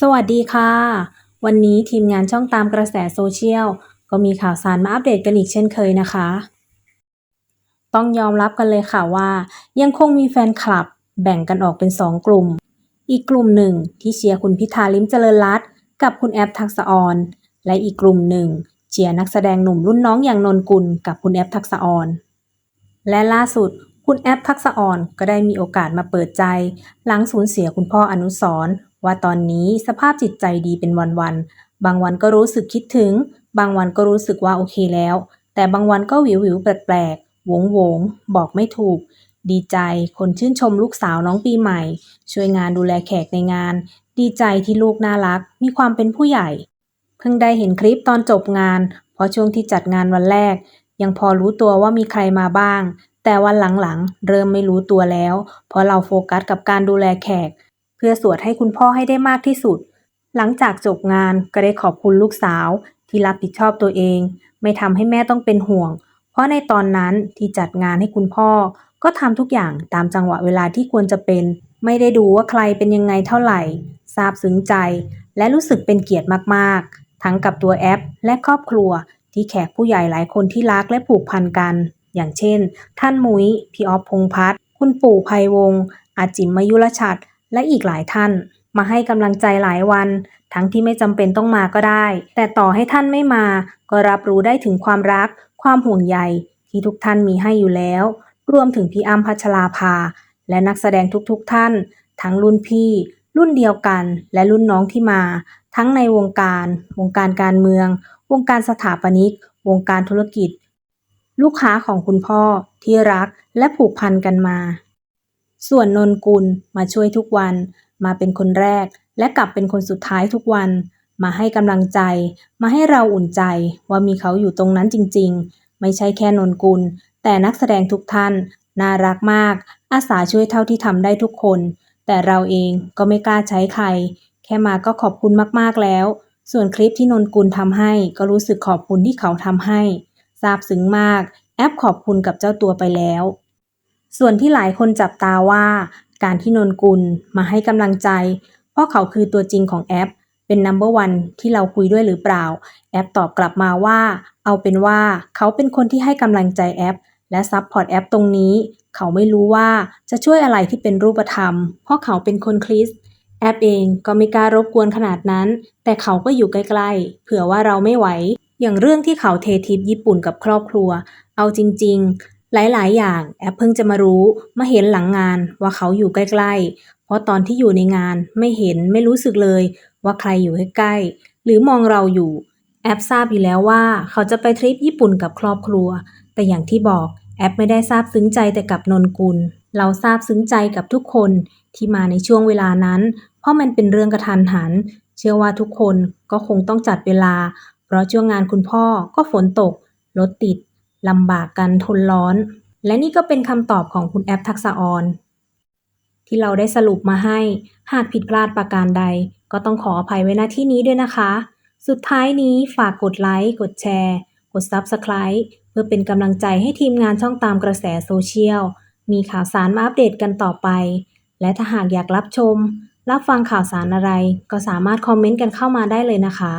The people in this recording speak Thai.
สวัสดีค่ะ วันนี้ทีมงานช่องตามกระแสโซเชียล ก็มีข่าวสารมาอัปเดตกันอีกเช่นเคยนะคะ ต้องยอมรับกันเลยค่ะว่า ยังคงมีแฟนคลับ แบ่งกันออกเป็น 2 กลุ่ม อีกกลุ่มหนึ่งที่เชียร์คุณพิธาลิมเจริญรัตน์กับคุณแอปทักษออนและอีกกลุ่มหนึ่งเชียร์นักแสดงหนุ่มรุ่นน้องอย่างนนกุลกับคุณแอปทักษออนและล่าสุด คุณแอปทักษะออนก็ได้มีโอกาสมาเปิดใจ หลังสูญเสียคุณพ่ออนุสรณ์ว่าตอนนี้สภาพจิตใจดีเป็นวันๆ บางวันก็รู้สึกคิดถึง บางวันก็รู้สึกว่าโอเคแล้ว แต่บางวันก็วิววิวแปลกๆวงวงบอกไม่ถูก ดีใจคนชื่นชมลูกสาวน้องปีใหม่ ช่วยงานดูแลแขกในงาน ดีใจที่ลูกน่ารัก มีความเป็นผู้ใหญ่ เพิ่งได้เห็นคลิปตอนจบงาน เพราะช่วงที่จัดงานวันแรก ยังพอรู้ตัวว่ามีใครมาบ้าง แต่วันหลังๆ เริ่มไม่รู้ตัวแล้ว เพราะเราโฟกัสกับการดูแลแขก เพื่อสวดให้คุณพ่อให้ได้มากที่สุด หลังจากจบงานก็ได้ขอบคุณลูกสาว ที่รับผิดชอบตัวเอง ไม่ทำให้แม่ต้องเป็นห่วง เพราะในตอนนั้นที่จัดงานให้คุณพ่อ ก็ทำทุกอย่างตามจังหวะเวลาที่ควรจะเป็น ไม่ได้ดูว่าใครเป็นยังไงเท่าไหร่ซาบซึ้งใจ และรู้สึกเป็นเกียรติมากๆ ทั้งกับตัวแอป และครอบครัวที่แขกผู้ใหญ่หลายคนที่รักและผูกพันกัน อย่างเช่น ท่านมุ้ยพี่ออฟพงพัฒน์คุณปู่ไพวงศ์อาจิมมยุรชัด และอีกหลายท่าน มาให้กำลังใจหลายวัน ทั้งที่ไม่จำเป็นต้องมาก็ได้ แต่ต่อให้ท่านไม่มา ก็รับรู้ได้ถึงความรัก ความห่วงใยที่ทุกท่านมีให้อยู่แล้ว รวมถึงพี่อ้ำพัชราภา และนักแสดงทุกๆท่าน ทั้งรุ่นพี่ รุ่นเดียวกัน และรุ่นน้องที่มา ทั้งในวงการ วงการการเมือง วงการสถาปนิก วงการธุรกิจ ลูกค้าของคุณพ่อที่รักและผูกพันกันมา ส่วนนนกุลมาช่วยทุกวัน มาเป็นคนแรก และกลับเป็นคนสุดท้ายทุกวัน มาให้กำลังใจ มาให้เราอุ่นใจว่ามีเขาอยู่ตรงนั้นจริง ๆ ไม่ใช่แค่นนกุล แต่นักแสดงทุกท่าน น่ารักมาก อาสาช่วยเท่าที่ทำได้ทุกคน แต่เราเองก็ไม่กล้าใช้ใคร แค่มาก็ขอบคุณมากๆแล้ว ส่วนคลิปที่นนกุลทำให้ก็รู้สึกขอบคุณที่เขาทำให้าบซึ้งมาก แอปขอบคุณกับเจ้าตัวไปแล้ว ส่วนที่หลายคนจับตาว่า การที่นนกุลมาให้กำลังใจ เพราะเขาคือตัวจริงของแอป เป็นนัมเบอร์วันที่เราคุยด้วยหรือเปล่า แอปตอบกลับมาว่า เอาเป็นว่าเขาเป็นคนที่ให้กำลังใจแอป และซัพพอร์ตแอปตรงนี้ เขาไม่รู้ว่าจะช่วยอะไรที่เป็นรูปธรรม เพราะเขาเป็นคนคริสตแอปเองก็ไม่กล้ารบกวนขนาดนั้น แต่เขาก็อยู่ใกล้ๆ เผื่อว่าเราไม่ไหว อย่างเรื่องที่เขาเททิปญี่ปุ่นกับครอบครัว เอาจริง ๆ หลายๆ อย่างแอปเพิ่งจะมารู้มาเห็นหลังงานว่าเขาอยู่ใกล้ๆ เพราะตอนที่อยู่ในงานไม่เห็นไม่รู้สึกเลยว่าใครอยู่ใกล้ๆหรือมองเราอยู่ แอปทราบอยู่แล้วว่าเขาจะไปทริปญี่ปุ่นกับครอบครัว แต่อย่างที่บอกแอปไม่ได้ซาบซึ้งใจแต่กับนนกุล เราซาบซึ้งใจกับทุกคนที่มาในช่วงเวลานั้น เพราะมันเป็นเรื่องกระทันหัน เชื่อว่าทุกคนก็คงต้องจัดเวลา เพราะช่วงงานคุณพ่อก็ฝนตก รถติดลำบากกันทนร้อน และนี่ก็เป็นคำตอบของคุณแอปทักษะออน ที่เราได้สรุปมาให้ หากผิดพลาดประการใด ก็ต้องขออภัยไว้ณที่นี้ด้วยนะคะ สุดท้ายนี้ฝากกดไลค์ กดแชร์ กด Subscribe เพื่อเป็นกำลังใจให้ทีมงานช่องตามกระแสโซเชียล มีข่าวสารมาอัปเดตกันต่อไป และถ้าหากอยากรับชม รับฟังข่าวสารอะไร ก็สามารถคอมเมนต์กันเข้ามาได้เลยนะคะ